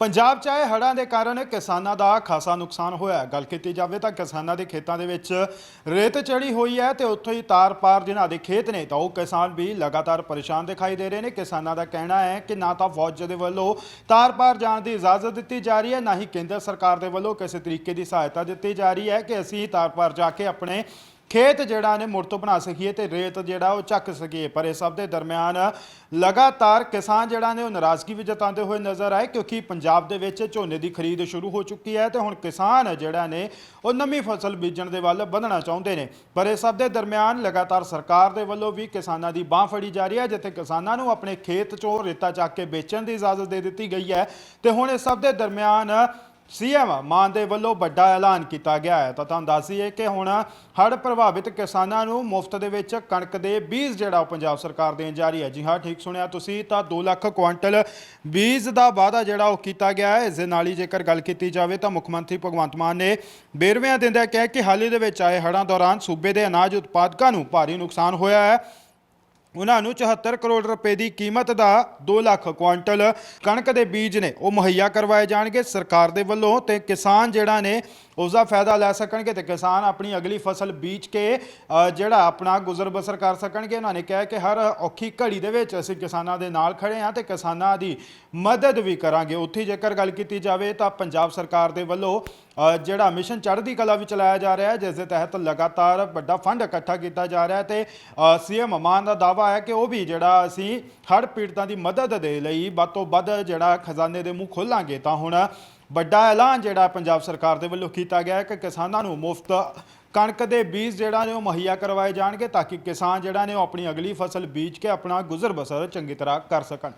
ਪੰਜਾਬ 'ਚ ਆਏ ਹੜ੍ਹਾਂ ਦੇ ਕਾਰਨ ਕਿਸਾਨਾਂ ਦਾ ਖਾਸਾ ਨੁਕਸਾਨ ਹੋਇਆ ਹੈ। ਗੱਲ ਕੀਤੀ ਜਾਵੇ ਤਾਂ ਕਿਸਾਨਾਂ ਦੇ ਖੇਤਾਂ ਦੇ ਵਿੱਚ ਰੇਤ ਚੜੀ ਹੋਈ ਹੈ ਤੇ ਉੱਥੋਂ ਹੀ ਤਾਰ-ਪਾਰ ਜਿਨ੍ਹਾਂ ਦੇ ਖੇਤ ਨੇ ਤਾਂ ਉਹ ਕਿਸਾਨ ਵੀ ਲਗਾਤਾਰ ਪਰੇਸ਼ਾਨ ਦਿਖਾਈ ਦੇ ਰਹੇ ਨੇ ਕਿਸਾਨਾਂ ਦਾ ਕਹਿਣਾ ਹੈ ਕਿ ਨਾ ਤਾਂ ਫੌਜ ਦੇ ਵੱਲੋਂ ਤਾਰ-ਪਾਰ ਜਾਣ ਦੀ ਇਜਾਜ਼ਤ ਦਿੱਤੀ ਜਾ ਰਹੀ ਹੈ, ਨਾ ਹੀ ਕੇਂਦਰ ਸਰਕਾਰ ਦੇ ਵੱਲੋਂ ਕਿਸੇ ਤਰੀਕੇ ਦੀ ਸਹਾਇਤਾ ਦਿੱਤੀ ਜਾ ਰਹੀ ਹੈ ਕਿ ਅਸੀਂ ਤਾਰ-ਪਾਰ ਜਾ ਕੇ ਆਪਣੇ ਖੇਤ ਜਿਹੜਾ ਨੇ ਮੁੜ ਤੋਂ ਬਣਾ ਸਕੀਏ ਤੇ ਰੇਤ ਜਿਹੜਾ ਉਹ ਚੱਕ ਸਕੀਏ। ਪਰ ਇਸ ਸਭ ਦੇ ਦਰਮਿਆਨ ਲਗਾਤਾਰ ਕਿਸਾਨ ਜਿਹੜਾ ਨੇ ਉਹ ਨਾਰਾਜ਼ਗੀ ਵੀ ਜਤਾਉਂਦੇ ਹੋਏ ਨਜ਼ਰ ਆਏ ਕਿਉਂਕਿ ਪੰਜਾਬ ਦੇ ਵਿੱਚ ਝੋਨੇ ਦੀ ਖਰੀਦ ਸ਼ੁਰੂ ਹੋ ਚੁੱਕੀ ਹੈ ਤੇ ਹੁਣ ਕਿਸਾਨ ਜਿਹੜਾ ਨੇ ਉਹ ਨਵੀਂ ਫਸਲ ਬੀਜਣ ਦੇ ਵੱਲ ਵਧਣਾ ਚਾਹੁੰਦੇ ਨੇ। ਪਰ ਇਸ ਸਭ ਦੇ ਦਰਮਿਆਨ ਲਗਾਤਾਰ ਸਰਕਾਰ ਦੇ ਵੱਲੋਂ ਵੀ ਕਿਸਾਨਾਂ ਦੀ ਬਾਹ ਫੜੀ ਜਾ ਰਹੀ ਹੈ, ਜਿੱਥੇ ਕਿਸਾਨਾਂ ਨੂੰ ਆਪਣੇ ਖੇਤ ਚੋਂ ਰੇਤਾ ਚੱਕ ਕੇ ਵੇਚਣ ਦੀ ਇਜਾਜ਼ਤ ਦੇ ਦਿੱਤੀ ਗਈ ਹੈ। ਤੇ ਹੁਣ ਇਸ ਸਭ ਦੇ ਦਰਮਿਆਨ ਸੀਐਮ ਮਾਨ ਦੇ ਵੱਲੋਂ ਵੱਡਾ ਐਲਾਨ ਕੀਤਾ ਗਿਆ ਹੈ। ਤਾਂ ਤੁਹਾਨੂੰ ਦੱਸ ਦਈਏ ਕਿ ਹੁਣ ਹੜ੍ਹ ਪ੍ਰਭਾਵਿਤ ਕਿਸਾਨਾਂ ਨੂੰ ਮੁਫਤ ਦੇ ਵਿੱਚ ਕਣਕ ਦੇ ਬੀਜ ਜਿਹੜਾ ਉਹ ਪੰਜਾਬ ਸਰਕਾਰ ਦੇਣ ਜਾ ਰਹੀ ਹੈ। ਜੀ ਹਾਂ, ਠੀਕ ਸੁਣਿਆ ਤੁਸੀਂ, ਤਾਂ 2 ਲੱਖ ਕੁਆਂਟਲ ਬੀਜ ਦਾ ਵਾਅਦਾ ਜਿਹੜਾ ਉਹ ਕੀਤਾ ਗਿਆ ਹੈ। ਇਸ ਦੇ ਨਾਲ ਹੀ ਜੇਕਰ ਗੱਲ ਕੀਤੀ ਜਾਵੇ ਤਾਂ ਮੁੱਖ ਮੰਤਰੀ ਭਗਵੰਤ ਮਾਨ ਨੇ ਬੇਰਵਿਆਂ ਦਿੰਦਿਆਂ ਕਿਹਾ ਕਿ ਹਾਲੇ ਦੇ ਵਿੱਚ ਆਏ ਹੜ੍ਹਾਂ ਦੌਰਾਨ ਸੂਬੇ ਦੇ ਅਨਾਜ ਉਤਪਾਦਕਾਂ ਨੂੰ ਭਾਰੀ ਨੁਕਸਾਨ ਹੋਇਆ ਹੈ। ਉਹਨਾਂ ਨੂੰ 74 ਕਰੋੜ ਰੁਪਏ ਦੀ ਕੀਮਤ ਦਾ 2 ਲੱਖ ਕੁਆਂਟਲ ਕਣਕ ਦੇ ਬੀਜ ਨੇ ਉਹ ਮੁਹੱਈਆ ਕਰਵਾਏ ਜਾਣਗੇ। ਸਰਕਾਰ ਦੇ ਵੱਲੋਂ ਤੇ ਕਿਸਾਨ ਜਿਹੜਾ ਨੇ ਉਸ ਦਾ ਫਾਇਦਾ ਲੈ ਸਕਣਗੇ ਤੇ ਕਿਸਾਨ ਆਪਣੀ ਅਗਲੀ ਫਸਲ ਬੀਜ ਕੇ ਜਿਹੜਾ ਆਪਣਾ ਗੁਜ਼ਰ ਬਸਰ ਕਰ ਸਕਣਗੇ। ਉਹਨਾਂ ਨੇ ਕਿਹਾ ਕਿ ਹਰ ਔਖੀ ਘੜੀ ਦੇ ਵਿੱਚ ਅਸੀਂ ਕਿਸਾਨਾਂ ਦੇ ਨਾਲ ਖੜੇ ਹਾਂ ਤੇ ਕਿਸਾਨਾਂ ਦੀ ਮਦਦ ਵੀ ਕਰਾਂਗੇ। ਉੱਥੇ ਜੇਕਰ ਗੱਲ ਕੀਤੀ ਜਾਵੇ ਤਾਂ ਪੰਜਾਬ ਸਰਕਾਰ ਦੇ ਵੱਲੋਂ ਜਿਹੜਾ ਮਿਸ਼ਨ ਚੜ੍ਹਦੀ ਕਲਾ ਵੀ ਚਲਾਇਆ ਜਾ ਰਿਹਾ ਹੈ, ਜਿਸ ਦੇ ਤਹਿਤ ਲਗਾਤਾਰ ਵੱਡਾ ਫੰਡ ਇਕੱਠਾ ਕੀਤਾ ਜਾ ਰਿਹਾ ਹੈ ਤੇ ਸੀਐਮ ਮਾਨ ਦਾ ਦਾਵਾ ਹੈ ਕਿ ਉਹ ਵੀ ਜਿਹੜਾ ਅਸੀਂ ਹੜ੍ਹ ਪੀੜਤਾਂ ਦੀ ਮਦਦ ਦੇ ਲਈ ਵੱਧ ਤੋਂ ਵੱਧ ਜਿਹੜਾ ਖਜ਼ਾਨੇ ਦੇ ਮੂੰਹ ਖੋਲਾਂਗੇ ਤਾਂ ਹੁਣ ਵੱਡਾ ਐਲਾਨ ਜਿਹੜਾ ਪੰਜਾਬ ਸਰਕਾਰ ਦੇ ਵੱਲੋਂ ਕੀਤਾ ਗਿਆ ਹੈ ਕਿ ਕਿਸਾਨਾਂ ਨੂੰ ਮੁਫਤ ਕਣਕ ਦੇ ਬੀਜ ਜਿਹੜਾ ਨੇ ਉਹ ਮੁਹੱਈਆ ਕਰਵਾਏ ਜਾਣਗੇ ਤਾਂ ਕਿ ਕਿਸਾਨ ਜਿਹੜਾ ਨੇ ਉਹ ਆਪਣੀ ਅਗਲੀ ਫਸਲ ਬੀਜ ਕੇ ਆਪਣਾ ਗੁਜ਼ਰ ਬਸਰ ਚੰਗੀ ਤਰ੍ਹਾਂ ਕਰ ਸਕਣ।